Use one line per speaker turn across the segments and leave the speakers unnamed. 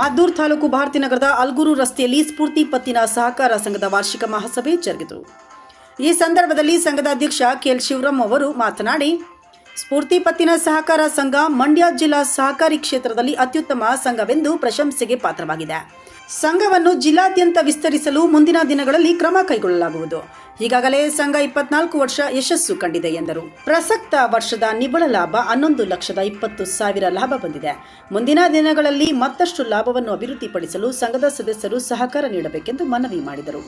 ಮದ್ದೂರು ತಾಲೂಕು ಭಾರತೀನಗರದ ಅಲ್ಗೂರು ರಸ್ತೆಯಲ್ಲಿ ಸ್ಫೂರ್ತಿ ಪತ್ತಿನ ಸಹಕಾರ ಸಂಘದ ವಾರ್ಷಿಕ ಮಹಾಸಭೆ ಜರುಗಿತು. ಈ ಸಂದರ್ಭದಲ್ಲಿ ಸಂಘದ ಅಧ್ಯಕ್ಷ ಕೆಎಲ್ ಶಿವರಾಮ್ ಅವರು ಮಾತನಾಡಿ ಸ್ಫೂರ್ತಿ ಪತ್ತಿನ ಸಹಕಾರ ಸಂಘ ಮಂಡ್ಯ ಜಿಲ್ಲಾ ಸಹಕಾರಿ ಕ್ಷೇತ್ರದಲ್ಲಿ ಅತ್ಯುತ್ತಮ ಸಂಘವೆಂದು ಪ್ರಶಂಸೆಗೆ ಪಾತ್ರವಾಗಿದೆ. ಸಂಘವನ್ನು ಜಿಲ್ಲಾದ್ಯಂತ ವಿಸ್ತರಿಸಲು ಮುಂದಿನ ದಿನಗಳಲ್ಲಿ ಕ್ರಮ ಕೈಗೊಳ್ಳಲಾಗುವುದು. ಈಗಾಗಲೇ ಸಂಘ ಇಪ್ಪತ್ನಾಲ್ಕು ವರ್ಷ ಯಶಸ್ಸು ಕಂಡಿದೆ ಎಂದರು. ಪ್ರಸಕ್ತ ವರ್ಷದ ನಿವ್ವಳ ಲಾಭ ಹನ್ನೊಂದು ಲಕ್ಷದ ಇಪ್ಪತ್ತು ಸಾವಿರ ಲಾಭ ಬಂದಿದೆ. ಮುಂದಿನ ದಿನಗಳಲ್ಲಿ ಮತ್ತಷ್ಟು ಲಾಭವನ್ನು ಅಭಿವೃದ್ಧಿಪಡಿಸಲು ಸಂಘದ ಸದಸ್ಯರು ಸಹಕಾರ ನೀಡಬೇಕೆಂದು ಮನವಿ ಮಾಡಿದರು.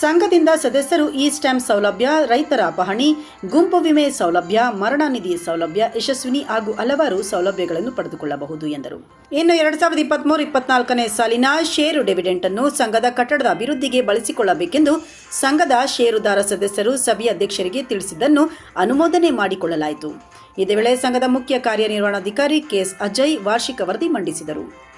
ಸಂಘದಿಂದ ಸದಸ್ಯರು ಇ ಸ್ಟ್ಯಾಂಪ್ ಸೌಲಭ್ಯ, ರೈತರ ಪಹಣಿ ಗುಂಪು ವಿಮೆ ಸೌಲಭ್ಯ, ಮರಣ ನಿಧಿ ಸೌಲಭ್ಯ, ಯಶಸ್ವಿನಿ ಹಾಗೂ ಹಲವಾರು ಸೌಲಭ್ಯಗಳನ್ನು ಪಡೆದುಕೊಳ್ಳಬಹುದು ಎಂದರು. ಇನ್ನು ಎರಡ್ ಸಾವಿರದ ಇಪ್ಪತ್ಮೂರು, ಇಪ್ಪತ್ನಾಲ್ಕನೇ ಸಾಲಿನ ಷೇರು ಡಿವಿಡೆಂಟ್ ಅನ್ನು ಸಂಘದ ಕಟ್ಟಡದ ಅಭಿವೃದ್ಧಿಗೆ ಬಳಸಿಕೊಳ್ಳಬೇಕೆಂದು ಸಂಘದ ಷೇರುದಾರ ಸದಸ್ಯರು ಸಭೆಯ ಅಧ್ಯಕ್ಷರಿಗೆ ತಿಳಿಸಿದ್ದನ್ನು ಅನುಮೋದನೆ ಮಾಡಿಕೊಳ್ಳಲಾಯಿತು. ಇದೇ ವೇಳೆ ಸಂಘದ ಮುಖ್ಯ ಕಾರ್ಯನಿರ್ವಹಣಾಧಿಕಾರಿ ಕೆಎಸ್ ಅಜಯ್ ವಾರ್ಷಿಕ ವರದಿ ಮಂಡಿಸಿದರು.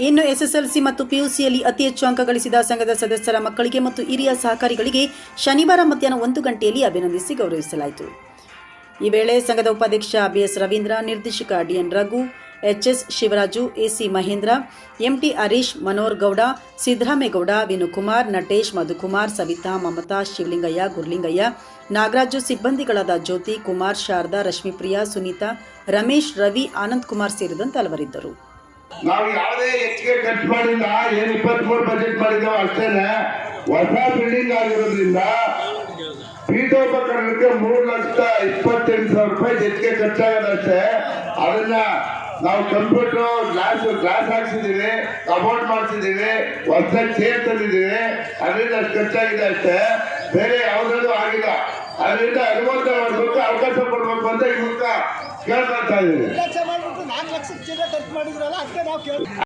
ಇನ್ನು ಎಸ್ಎಸ್ಎಲ್ಸಿ ಮತ್ತು ಪಿಯುಸಿಯಲ್ಲಿ ಅತಿ ಹೆಚ್ಚು ಅಂಕ ಗಳಿಸಿದ ಸಂಘದ ಸದಸ್ಯರ ಮಕ್ಕಳಿಗೆ ಮತ್ತು ಹಿರಿಯ ಸಹಕಾರಿಗಳಿಗೆ ಶನಿವಾರ ಮಧ್ಯಾಹ್ನ ಒಂದು ಗಂಟೆಯಲ್ಲಿ ಅಭಿನಂದಿಸಿ ಗೌರವಿಸಲಾಯಿತು. ಈ ವೇಳೆ ಸಂಘದ ಉಪಾಧ್ಯಕ್ಷ ಬಿಎಸ್ ರವೀಂದ್ರ, ನಿರ್ದೇಶಕ DN Raghu, HS Shivaraju, AC Mahendra, MT Harish, Manohar Gowda, Siddaramegowda, Vinukumar, Natesh, Madhukumar, Savitha, Mamatha, Shivalingaiah, Gurlingaiah, Nagaraju ಸಿಬ್ಬಂದಿಗಳಾದ Jyothi Kumar, Sharada, Rashmipriya, Sunitha, Ramesh, Ravi, Anand Kumar ಸೇರಿದಂತೆ ಹಲವರಿದ್ದರು.
ನಾವು ಯಾವುದೇ ಹೆಚ್ಚಿಗೆ ಖರ್ಚು ಮಾಡಿಲ್ಲ, ಏನ್ ಇಪ್ಪತ್ಮೂರು ಬಜೆಟ್ ಮಾಡಿದ್ದೇವೆ ಅಷ್ಟೇನೆ. ಹೊಸ ಬಿಲ್ಡಿಂಗ್ ಆಗಿರೋದ್ರಿಂದ ಪೀಠೋಪಕರಣಕ್ಕೆ ಮೂರು ಲಕ್ಷ ಇಪ್ಪತ್ತೆಂಟು ಸಾವಿರ ರೂಪಾಯಿ ಹೆಚ್ಚಿಗೆ ಖರ್ಚಾಗದಷ್ಟೇ ಅದನ್ನ ನಾವು ಕಂಪ್ಯೂಟರ್, ಗ್ಲಾಸ್ ಗ್ಲಾಸ್ ಹಾಕ್ಸಿದೀವಿ ಕಬೋರ್ಡ್ ಮಾಡಿಸಿದ್ದೀವಿ, ಹೊಸ ಚೇರ್ ತಂದಿದ್ದೀವಿ. ಅದರಿಂದ ಅಷ್ಟು ಖರ್ಚಾಗಿದೆ ಅಷ್ಟೇ. ಬೇರೆ ಯಾವುದೂ ಆಗಿಲ್ಲ. ಅದರಿಂದ ಅನುಮೋದನೆ ಮಾಡಬೇಕು ಅವಕಾಶ ಕೊಡಬೇಕು ಅಂತ ಮೂಲಕ ಕೇಳ್ಕೊಳ್ತಾ ಇದ್ದೀನಿ.
ಲಕ್ಷ ಚಿಲ್ಲರೆ ಖರ್ಚು ಮಾಡಿದ್ರಲ್ಲ ಅದಕ್ಕೆ ನಾವು ಕೇಳಿ